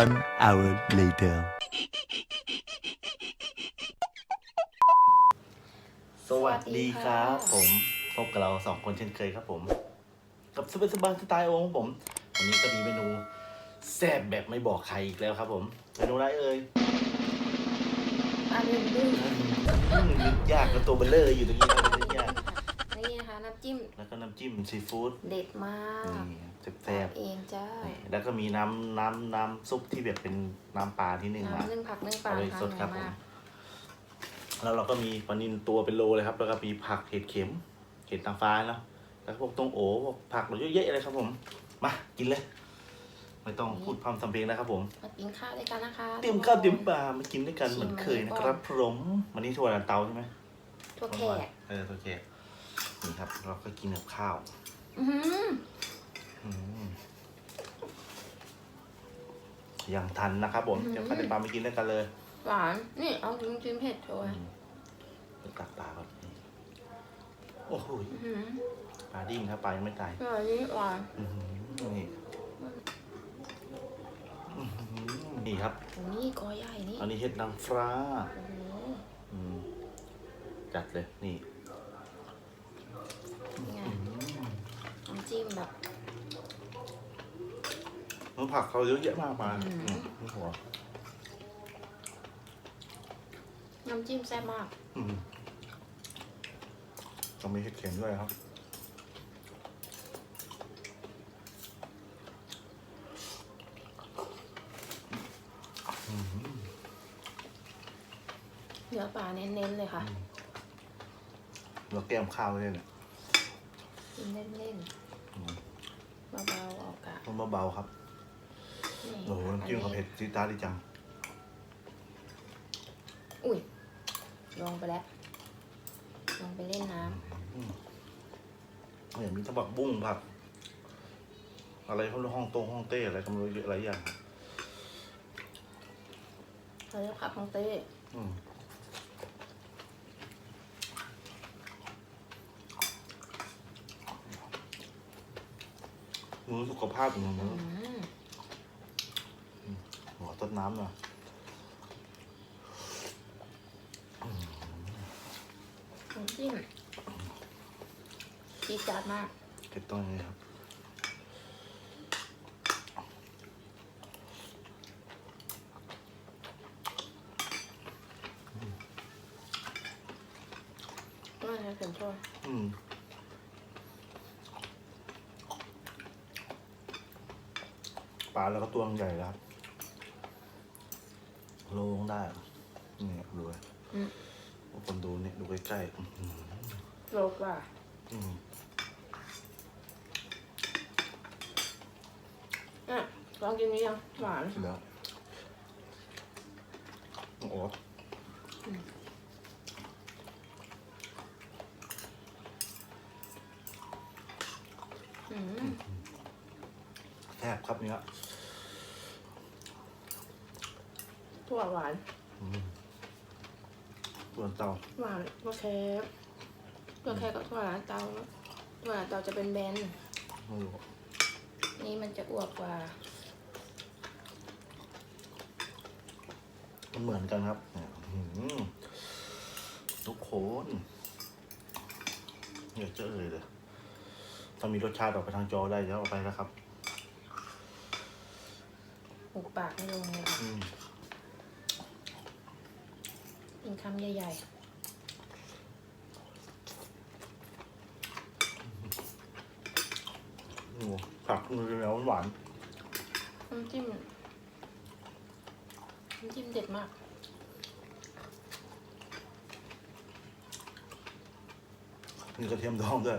One hour later. สวัสดีครับผมพบกับเราสองคนเช่นเคยครับผม กับสบายสบายสไตล์โองผม วันนี้ก็มีเมนูแซ่บแบบไม่บอกใครอีกแล้วครับผม เมนูอะไรเอ่ยอันหนึ่งดึงอืมนึกยากกับตัวเบลเลอร์อยู่ตรงนี้นะนึกยากนี่นะคะน้ำจิ้ม แล้วก็น้ำจิ้มซีฟู้ดเด็ดมากนี่ แซ่บเองจ้าๆนี่แล้วก็มีน้ำน้ำน้ำซุปที่แบบเป็นน้ำปลาที่นึ่งมา น้ำนึ่งผักนึ่งปลาเอาไปทานสดครับผมมากแล้วเราก็มีปลานิลตัวเป็นโลเลยครับ แล้วก็มีผักเห็ดเข็ม เห็ดนางฟ้าเนาะแล้วก็พวกตงโอพวกผักเราเยอะแยะเลยครับผม มากินเลย ไม่ต้องพูดพร่ำทำเพลงนะครับผม มากินข้าวด้วยกันนะคะเตรียมข้าวเตรียมปลามากินด้วยกันเหมือนเคยนะครับผมวันนี้ถั่วลันเตาใช่ไหมทั่วแขกเออถั่วแขกนี่ครับ เราก็กินกับข้าว อื้อหืออืม ยังทันนะครับผม เดี๋ยวข้าวเตรียมปลามากินด้วยกันเลย หวาน นี่เอาจิ้มจิ้มเผ็ดโชยเดี๋ยวตักปลาครับนี่โอ้โหอื้อหือปลาดิ้งครับปลายังไม่ตายอร่อยนี่หวานอื้อหือนี่อื้อหือนี่ครับโอ้นี่กอใหญ่นี่ อันนี้เห็ดนางฟ้าโอ้โหอืมจัดเลย นี่นี่ไงน้ำจิ้มแบบ น้ำผักเขาเยอะแยะมากมายอืม อืมนี่หัวน้ำจิ้มแซ่บมาก อืมต้องมีเห็ดเข็มด้วยครับ เนื้อปลาเน้นๆเลยค่ะ เราแก้มข้าวเลยเนี่ยกินเล่นอืมๆเบาๆออกกะมันเบาๆครับนี่ โอ้โหน้ำจิ้มเขาเผ็ดซีดตาดีจัง อุ้ยลงไปแล้ว ลงไปเล่นน้ำเนี่ยมีทั้งผักบุ้งผักอะไรเขาเรียกห้องโต้งห้องเต้อะไรก็ไม่รู้เยอะหลายอย่างเขาเรียกผักของเต้อืมมือสุขภาพอย่างนี้อืมหัวต้ น้ำหน่อยน้ำจิ้มจีดจัดมากเก็บต้นนี้ครับก็จะเข็มช่วยอืมปลาแล้วก็ตัวใหญ่แล้วครับ โลงได้นี่ดูเลยอืม คนดูนี่ดูใกล้ๆอื้อหือโลกว่าอืมอะลองกินนี้ยังหวานแล้วโอ้โหอืมแทบครับเนี้ย ถั่วหวานส่วนเตาหวานก็แค่ก็แค่กับถั่วหวานเตาถั่วหวานเตาจะเป็นแบน ไม่รู้นี่มันจะอวบกว่า มันเหมือนกันครับเนี่ยอื้อหือทุกคนอยากจะเอ่ยเลยถ้ามีรสชาติออกไปทางจอได้จะเอาไปแล้วครับ หูปากไม่ลงเลยค่ะอืม กินคำใหญ่โอ้โหผักมันจะหวานๆน้ำจิ้มน้ำจิ้มเด็ดมาก มีกระเทียมดองด้วย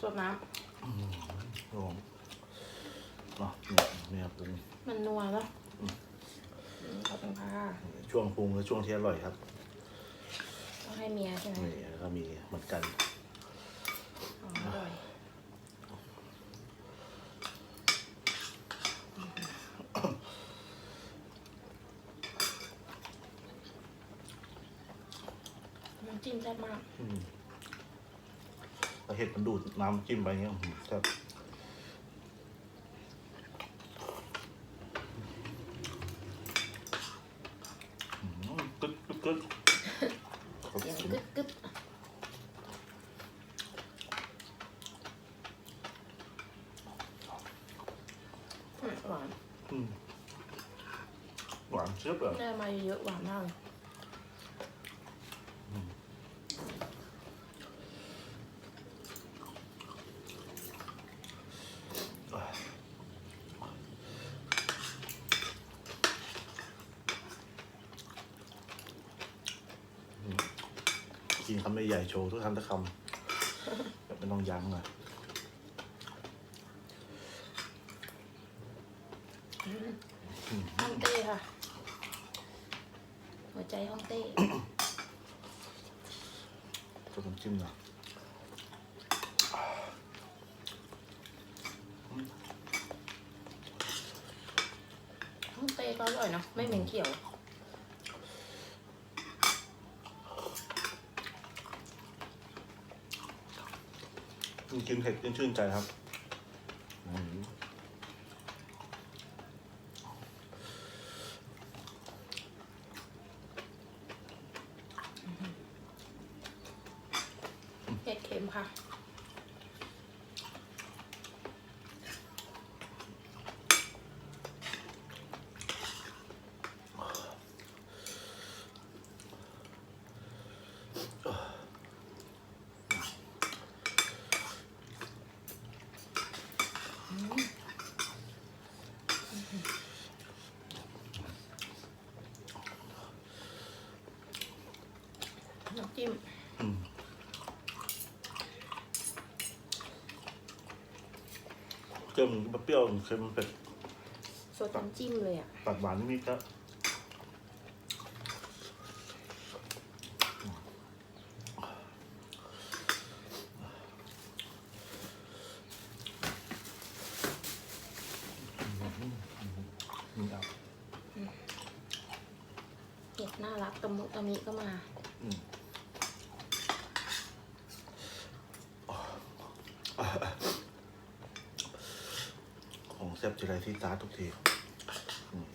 สดน้ำลองเนาะเนี่ยเนี่ยปรุงมันนัวเล้วขอบคุณค่ะช่วงปรุงและช่วงที่อร่อยครับต้องให้เมียใช่ไหมนี่ก็มีเหมือนกันอร่อยน้ำจิ้มแซ่บมาก เห็ดมันดูดน้ำจิ้มไปเงี้ยอื้อหือแซ่บอื้อหือกึ๊ดกึ๊ดกึ๊ดขอบเสียงคุณกึ๊บกึ๊บอืมหวานอืมหวานเชียบเลยได้มาเยอะๆหวานมากเลย กินคำใหญ่ๆโชว์ทุกคำทุกคำแบบไม่ต้องยั้งเลยฮ่องเต้ค่ะ หัวใจฮ่องเต้ ตัวน้ำจิ้มหน่อยฮ่องเต้ก็อร่อยเนอะไม่เหม็นเขียว กินเผ็ดกินชื่นใจครับอืม เผ็ดเค็มค่ะ น้ำจิ้ม อืม เค็มเปรี้ยวเค็มเผ็ดสดน้ำจิ้มเลยอะ ตัดหวานนิดๆครับนี่ครับ เด็กน่ารักตะมุตะมิก็มา อืมของแซ่ บทีไรที่ตาร์ททุกทีอืม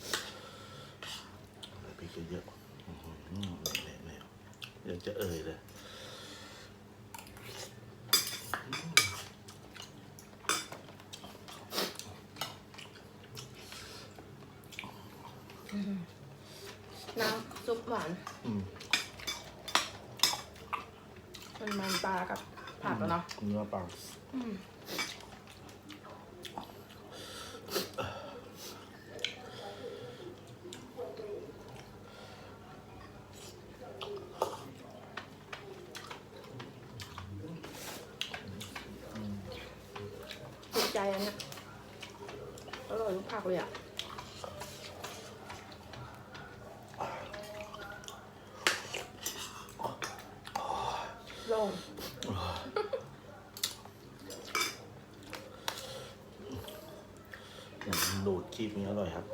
อะไรพริกเยอะๆอื้อหือเนี่ยเนี่ยเดี๋ยวจะเอ่ยเลยน้ำซุปหวานอืมมันมันปลากับผักแล้วเนาะเนื้อปลา อืมติดใจอันเนี้ยอร่อยทุกผักเลยอะ ลง ดูดคีบนี้อร่อยครับ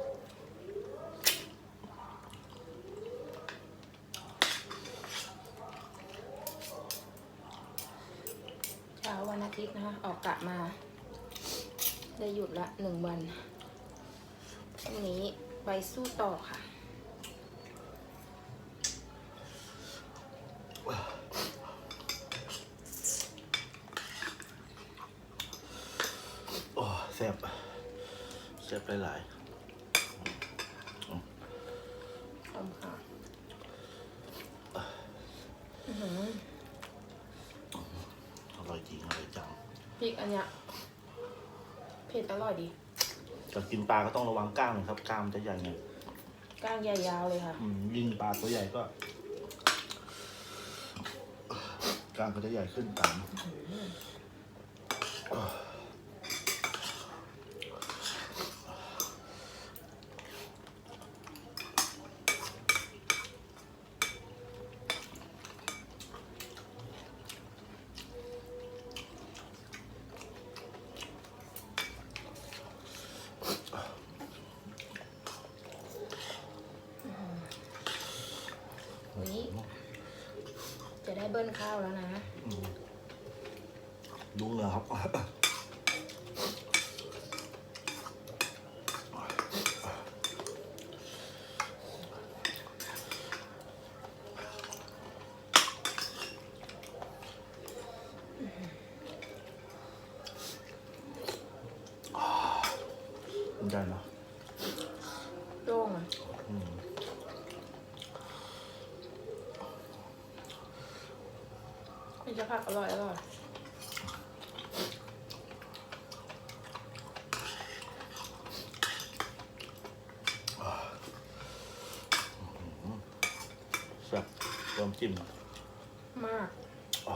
เช้าวันอาทิตย์นะคะออกกะมา ได้หยุดละหนึ่งวันพรุ่งนี้ไปสู้ต่อค่ะ โอ้แซ่บ แซ่บหลายขอบคุณค่ะอื้อหือๆอร่อยจริงอร่อยจังพริกอันเนี้ยเผ็ดอร่อยดีจะกินปลาก็ต้องระวังกล้ามนะครับกล้ามจะใหญ่ไงก้างใหญ่ยาวเลยค่ะ อืมยิ่งปลาตัวใหญ่ก็กล้ามก็จะใหญ่ขึ้นตาม เบิ้ลข้าวแล้วนะอืมดูเลยครับ ได้เนอะ โล่งอะ อืม มันจะ ผักอร่อยอร่อยแซ่บรวมจิ้มมาก อ๋อ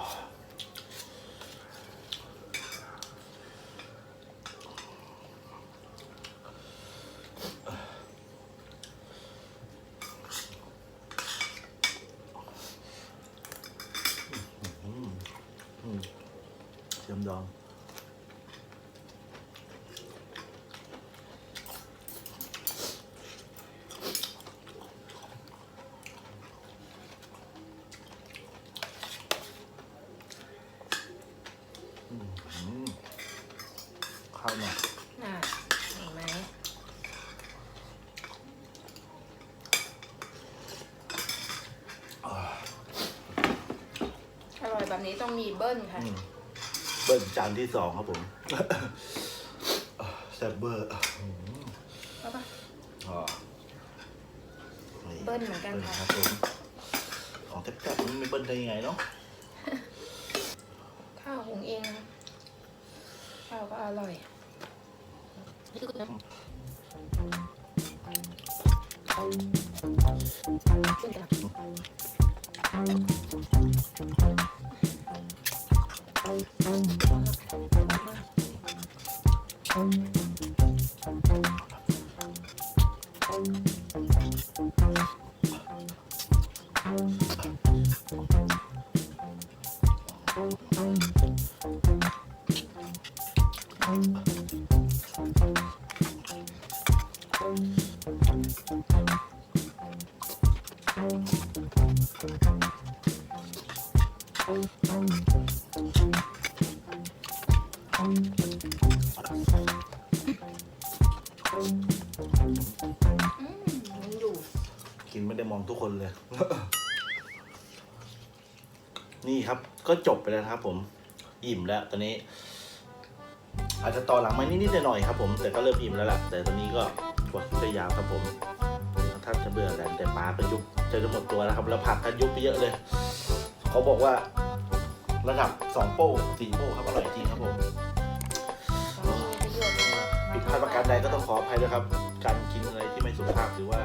อืมอืมเทียมดอง อืม ข้าวหน่อยน่ะเห็นไหมอร่อยแบบนี้ต้องมีเบิ้ลค่ะ อืมเบิ้ลจานที่สองครับผมแซ่บเบอร์อืมเอาปะอ๋อนี่เบิ้ลเหมือนกันค่ะ ครับผมของแซ่บๆมันไม่เบิ้ลได้ยังไงเนาะข้าวหุงเองนะข้าวก็อร่อย ขึ้น อืมยังอยู่ กินไม่ได้มองทุกคนเลย นี่ครับก็จบไปแล้วนะครับผม อิ่มแล้วตอนนี้ อาจจะต่อหลังมานิดๆหน่อยๆครับผมแต่ก็เริ่มอิ่มแล้วล่ะแต่ตอนนี้ก็ กดไปยาวครับผมถ้านจะเบื่อแล้วแต่ปลาก็ยุบจะจะหมดตัวแล้วครับ แล้วผักก็ยุบไปเยอะเลย เขาบอกว่า ระดับสองโป้สี่โป้ครับอร่อยจริงครับผมผิดพลาดประการใดก็ต้องขออภัยด้วยครับ การกินอะไรที่ไม่สุภาพหรือว่า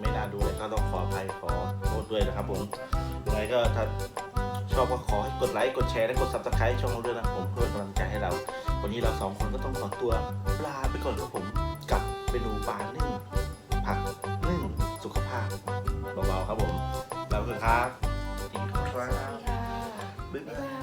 ไม่น่าดูเลยก็ต้องขออภัยขอโทษด้วยนะครับ ผมยังไงก็ถ้าชอบก็ขอให้กดไลค์กดแชร์และกด subscribe ช่องเราด้วยนะผมเพื่อกำลังใจให้เรา วันนี้เราสองคนก็ต้องขอตัวลาไปก่อนครับผม กับเมนูปลานึ่งผักนึ่งสุขภาพเบาๆครับผมลาไปก่อนครับสวัสดีครับสวัสดีค่ะบ๊ายบายบ๊ายบาย